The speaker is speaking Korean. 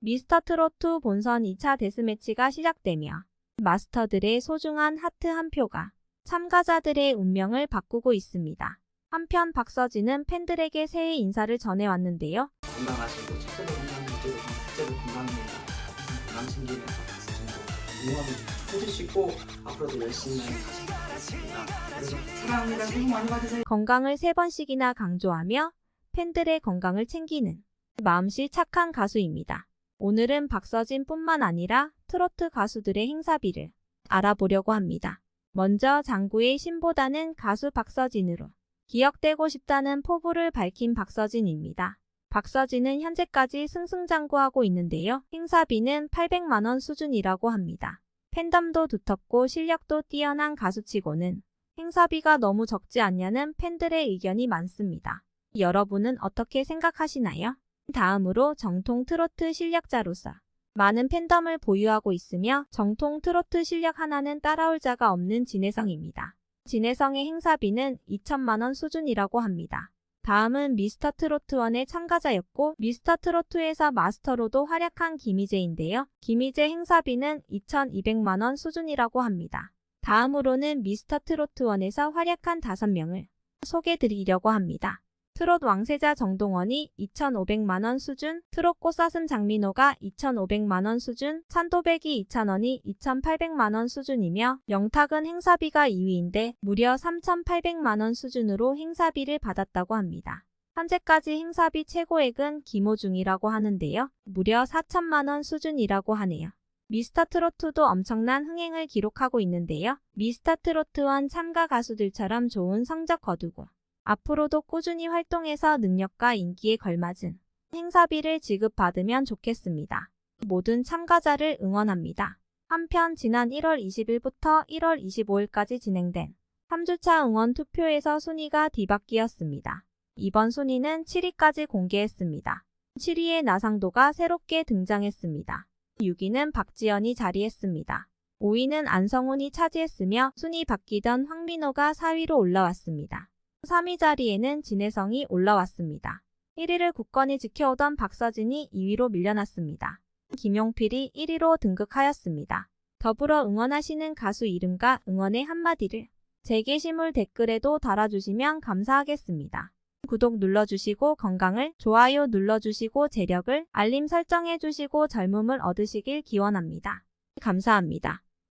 미스터 트로트 본선 2차 데스매치가 시작되며 마스터들의 소중한 하트 한 표가 참가자들의 운명을 바꾸고 있습니다. 한편 박서진은 팬들에게 새해 인사를 전해왔는데요. 건강하시고 첫째도 건강하시고 둘째도 건강합니다. 건강 챙기면서 박수진도 응원 해주시고 앞으로도 열심히 하시겠습니다. 그래서 사랑합니다. 새해 복 많이 받으세요. 건강을 세 번씩이나 강조하며 팬들의 건강을 챙기는 마음씨 착한 가수입니다. 오늘은 박서진뿐만 아니라 트로트 가수들의 행사비를 알아보려고 합니다. 먼저 장구의 신보다는 가수 박서진으로 기억되고 싶다는 포부를 밝힌 박서진입니다. 박서진은 현재까지 승승장구하고 있는데요. 행사비는 800만원 수준이라고 합니다. 팬덤도 두텁고 실력도 뛰어난 가수치고는 행사비가 너무 적지 않냐는 팬들의 의견이 많습니다. 여러분은 어떻게 생각하시나요? 다음으로 정통 트로트 실력자로서 많은 팬덤을 보유하고 있으며 정통 트로트 실력 하나는 따라올 자가 없는 진혜성입니다. 진혜성의 행사비는 2천만원 수준이라고 합니다. 다음은 미스터 트로트 1의 참가자였고 미스터 트로트에서 마스터로도 활약한 김희재인데요. 김희재 행사비는 2,200만원 수준이라고 합니다. 다음으로는 미스터 트로트 1에서 활약한 5명을 소개드리려고 합니다. 트롯 왕세자 정동원이 2,500만원 수준, 트롯 꽃사슴 장민호가 2,500만원 수준, 찬도백이 2,000원이 2,800만원 수준이며 영탁은 행사비가 2위인데 무려 3,800만원 수준으로 행사비를 받았다고 합니다. 현재까지 행사비 최고액은 김호중이라고 하는데요. 무려 4천만원 수준이라고 하네요. 미스터 트로트도 엄청난 흥행을 기록하고 있는데요. 미스터 트로트 원 참가 가수들처럼 좋은 성적 거두고 앞으로도 꾸준히 활동해서 능력과 인기에 걸맞은 행사비를 지급받으면 좋겠습니다. 모든 참가자를 응원합니다. 한편 지난 1월 20일부터 1월 25일까지 진행된 3주차 응원 투표에서 순위가 뒤바뀌었습니다. 이번 순위는 7위까지 공개했습니다. 7위의 나상도가 새롭게 등장했습니다. 6위는 박지연이 자리했습니다. 5위는 안성훈이 차지했으며 순위 바뀌던 황민호가 4위로 올라왔습니다. 3위 자리에는 진혜성이 올라왔습니다. 1위를 굳건히 지켜오던 박서진이 2위로 밀려났습니다. 김용필이 1위로 등극하였습니다. 더불어 응원하시는 가수 이름과 응원의 한마디를 제 게시물 댓글에도 달아주시면 감사하겠습니다. 구독 눌러주시고 건강을, 좋아요 눌러주시고 재력을, 알림 설정해주시고 젊음을 얻으시길 기원합니다. 감사합니다.